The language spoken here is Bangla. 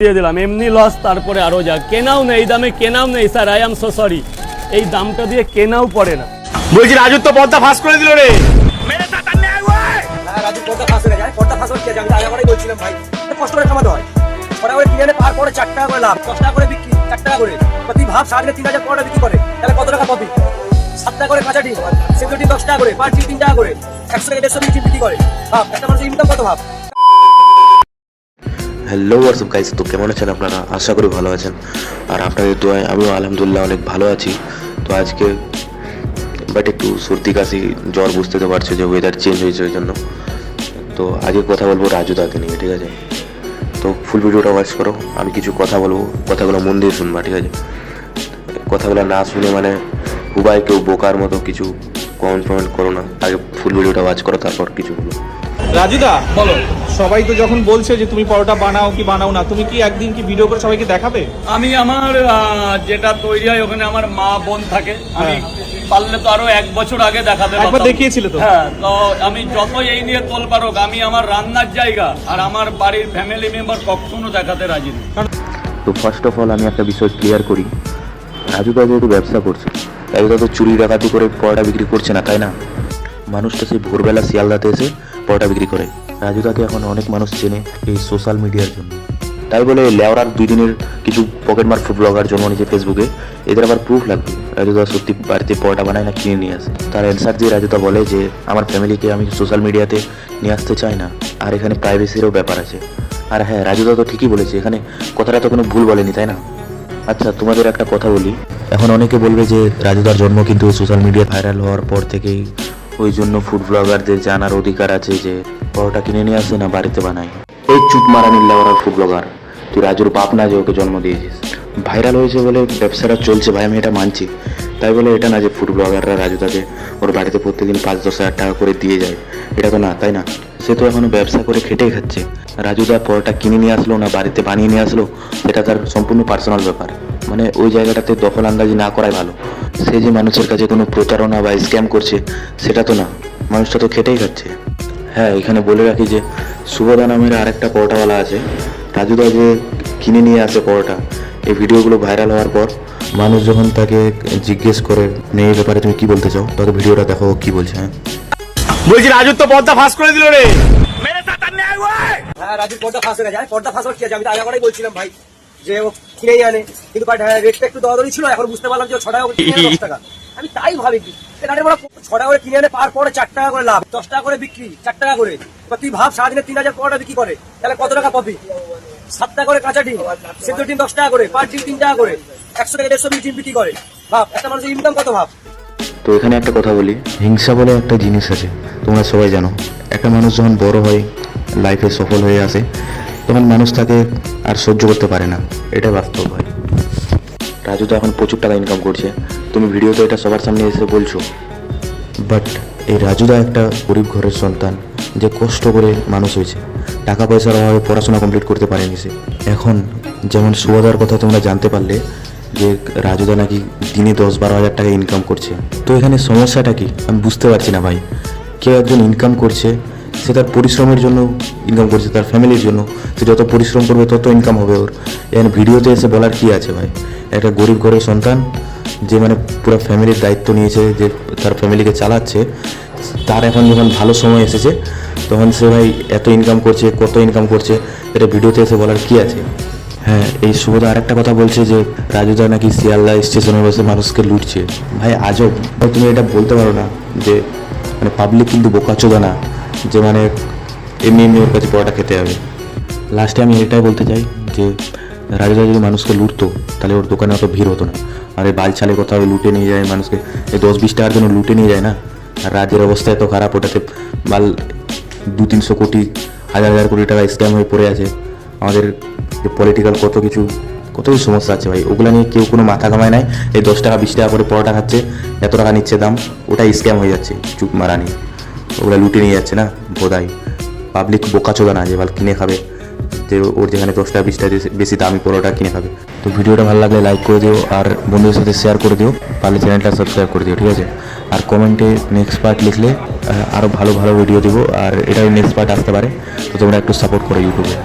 দিয়ে দিলাম। এমনি লস তারপরে আরও যা। কেনাও নেই এই দামে কেনাও নেই sir I am so sorry এই দামটা দিয়ে কেনাও পড়ে না। বলছি রাজুর তো পদ্মা ফাঁস করে দিল রে। হ্যাঁ রাজু পর্দা ফাঁস হয়ে যায়। পর্দা ফাঁস হচ্ছে আমি তো আগে বারেই বলছিলাম ভাই। কষ্ট করে কামাতে হয়। ওরা করে কিনে পার পরে চার টাকা করে লাভ। দশ টাকা করে বিক্রি চার টাকা করে। তো তুই ভাব সাড়ে তিন হাজার পরোটা বিক্রি করে। তাহলে কত টাকা পাবি? সাত টাকা করে কাঁচা ডিম। সেগুলো ডিম দশ টাকা করে পার ডিম তিন টাকা করে। একশো থেকে দেড়শো ডিম বিক্রি করে। ভাব একটা মানুষের ইনকাম কত ভাব? হ্যালো হোয়াটসঅ্যাপ গাইস তো কেমন আছেন আপনারা? আশা করি ভালো আছেন। আর আপনাদের দোয়ায় আমিও আলহামদুলিল্লাহ অনেক ভালো আছি। তো আজকে বাট একটু সর্দি, কাশি, জ্বর বুঝতে তো পারছ যে ওয়েদার চেঞ্জ হয়েছে ওই জন্য। তো আগে কথা বলব রাজু দাকে নিয়ে, ঠিক আছে? তো ফুল ভিডিওটা ওয়াচ করো, আমি কিছু কথা বলব, কথাগুলো মন দিয়ে শুনবা, ঠিক আছে? কথাগুলো না শুনে মানে হুবাই কেউ বোকার মতো কিছু কমেন্ট ফমেন্ট করো না। আগে ফুল ভিডিওটা ওয়াচ করো, তারপর কিছু বলো। রাজুদা বলো। সবাই তো যখন বলছে যে তুমি পরোটা বানাও কি বানাও না তুমি কি একদিন কি ভিডিও করে সবাইকে দেখাবে? আমি আমার যেটা তৈরি হয় ওখানে আমার মা বোন থাকে। আমি পারলে তো আরও এক বছর আগে দেখাতে একবার। দেখিয়েছিলে তো। হ্যাঁ তো আমি যত এই নিয়ে তোল পারুক আমি আমার রান্নার জায়গা আর আমার বাড়ির ফ্যামিলি মেম্বার কখনো দেখাতে রাজি নেই তো ফার্স্ট অফ অল আমি একটা বিষয় ক্লিয়ার করি। রাজুদা যেহেতু ব্যবসা করছে। রাজুদা তো চুরি ডাকাতি করে পরোটা বিক্রি করছে না তাই না? মানুষটা সেই ভোরবেলা শিয়ালদাতে এসে পরোটা বিক্রি করে। রাজুদাকে এখন অনেক মানুষ চেনে এই সোশ্যাল মিডিয়ার জন্য। তাই বলে লেওরার দুই দিনের কিছু পকেট মার ফুড ব্লগার জন্ম নিয়েছে ফেসবুকে এদের আবার প্রুফ লাগবে। রাজুদা সত্যি বাড়িতে পরোটা বানায় না কিনে নিয়ে আসে। তার অ্যান্সার দিয়ে রাজুদা বলে যে, আমার ফ্যামিলিকে আমি সোশ্যাল মিডিয়াতে নিয়ে আসতে চাই না। আর এখানে প্রাইভেসিরও ব্যাপার আছে। আর হ্যাঁ রাজুদা তো ঠিকই বলেছে, এখানে কথাটা তো কোনো ভুল বলেনি, তাই না? আচ্ছা তোমাদের একটা কথা বলি। এখন অনেকে বলবে যে, রাজুদার জন্ম কিন্তু সোশ্যাল মিডিয়া ভাইরাল হওয়ার পর থেকেই। ওই জন্য ফুড ব্লগারদের জানার অধিকার আছে যে পরোটা কিনে নিয়ে আসে না, বাড়িতে বানায় এই চুপ মারা নিল্লা ওরা ফুড ব্লগার তুই রাজুর বাপ না যে ওকে জন্ম দিয়েছিস। ভাইরাল হয়েছে বলে ব্যবসাটা চলছে ভাই, আমি এটা মানছি। তাই বলে এটা না যে ফুড ব্লগাররা রাজুদাকে ওর বাড়িতে প্রত্যেকদিন পাঁচ, দশ হাজার টাকা করে দিয়ে যায়। এটা তো না, তাই না? সে তো এখনও ব্যবসা করে খেটেই খাচ্ছে। রাজুদা পরোটা কিনে নিয়ে আসলো না, বাড়িতে বানিয়ে নিয়ে আসলো, সেটা তার সম্পূর্ণ পার্সোনাল ব্যাপার। মানে ওই জায়গাটাতে দখল আন্দাজি না করাই ভালো। সে যে মানুষের কাছে কোনো প্রতারণা বা স্ক্যাম করছে, সেটা তো না। মানুষটা তো খেটেই খাচ্ছে। হ্যাঁ এখানে বলে রাখি যে শুভদা নামের আরেকটা পরোটাওয়ালা আছে। রাজুদা যে কিনে নিয়ে আসে পরোটা এই ভিডিওগুলো ভাইরাল হওয়ার পর মানুষ যখন তাকে জিজ্ঞেস করে এই ব্যাপারে তুমি কি বলতে চাও? তাকে ভিডিওটা দেখো কি বলছে হ্যাঁ। বলছি রাজুর তো পদ্মা ফাঁস করে দিল রে। হ্যাঁ রাজু পর্দা ফাঁস হয়ে যায় পর্দা ফাঁস হচ্ছে আমি তো আগে বারেই বলছিলাম ভাই যে ও কিনেই আনে। কিন্তু বাট হ্যাঁ রেটটা একটু দরদরি ছিল এখন বুঝতে পারলাম যে ও ছ টাকা টাকা। আমি তাই ভাবি করে কিনে পার পরে চার টাকা করে লাভ, দশ টাকা করে বিক্রি, চার টাকা করে। তুই ভাব তিন হাজার বিক্রি করে, তাহলে কত টাকা সাত টাকা করে কাঁচা ডিম ডিম দশ টাকা করে, পার তিন টাকা করে, একশো দেড়শো ডিম বিক্রি করে। একটা মানুষের ইনকাম কত ভাব? তো এখানে একটা কথা বলি, হিংসা বলে একটা জিনিস আছে, তোমরা সবাই জানো, একটা মানুষ যখন বড় হয় লাইফে সফল হয়ে আসে, তখন মানুষ তাকে আর সহ্য করতে পারে না, এটা বাস্তব হয়। রাজু তো এখন প্রচুর টাকা ইনকাম করছে। তুমি ভিডিওতে এটা সবার সামনে এসে বলছো। বাট এই রাজুদা একটা গরিব ঘরের সন্তান, যে কষ্ট করে মানুষ হয়েছে। টাকা পয়সার অভাবে পড়াশোনা কমপ্লিট করতে পারেনি সে। এখন যেমন সুবাদার কথা তোমরা জানতে পারলে, যে রাজুদা নাকি দিনে দশ বারো হাজার টাকা ইনকাম করছে। তো এখানে সমস্যাটা কি? আমি বুঝতে পারছি না ভাই। কেউ একজন ইনকাম করছে সে তার পরিশ্রমের জন্য ইনকাম করছে, তার ফ্যামিলির জন্য। সে যত পরিশ্রম করবে, তত ইনকাম হবে ওর। এখানে ভিডিওতে এসে বলার কী আছে ভাই? একটা গরিব ঘরের সন্তান, যে মানে পুরো ফ্যামিলির দায়িত্ব নিয়েছে, যে তার ফ্যামিলিকে চালাচ্ছে, তার এখন যখন ভালো সময় এসেছে, তখন সে ভাই এত ইনকাম করছে, কত ইনকাম করছে, এটা ভিডিওতে এসে বলার কী আছে? হ্যাঁ এই শুভদা আরেকটা কথা বলছে যে, রাজুদা নাকি শিয়ালদা স্টেশনে বসে মানুষকে লুটছে। ভাই, আজব। তুমি এটা বলতে পারো না যে মানে পাবলিক কিন্তু বোকা বোকাচোদা না, যে মানে এমনি এমনি ওর কাছে পড়াটা খেতে হবে লাস্টে আমি এটাই বলতে চাই যে, রাজুদা যদি মানুষকে লুটতো, তাহলে ওর দোকানে অত ভিড় হতো না। আর এই বাল ছালে কোথাও লুটে নিয়ে যায় মানুষকে, এই দশ বিশ টাকার জন্য লুটে নিয়ে যায় না? আর রাজ্যের অবস্থা এত খারাপ, ওটাতে বাল দু তিনশো কোটি, হাজার হাজার কোটি টাকা স্ক্যাম হয়ে পড়ে আছে। আমাদের পলিটিক্যাল কত কিছু কত কিছু সমস্যা আছে ভাই? ওগুলো নিয়ে কেউ কোনো মাথা ঘামায় নাই। এই দশ টাকা, বিশ টাকা করে পরোটা খাচ্ছে, এত টাকা নিচ্ছে দাম, ওটাই স্ক্যাম হয়ে যাচ্ছে চুপ মারা নিয়ে ওগুলো লুটে নিয়ে যাচ্ছে না, বোধাই। পাবলিক বোকা বোকাচোদা না যে বাল কিনে খাবে। যে ওর যেখানে দশটা বিশটা বেশি দামি পরোটা কিনে খাবে। তো ভিডিওটা ভালো লাগলে লাইক করে দিও, আর বন্ধুদের সাথে শেয়ার করে দিও, পারলে চ্যানেলটা সাবস্ক্রাইব করে দিও, ঠিক আছে? আর কমেন্টে নেক্সট পার্ট লিখলে আরও ভালো ভালো ভিডিও দিব, আর এটার নেক্সট পার্ট আসতে পারে। তো তোমরা একটু সাপোর্ট করো ইউটিউবে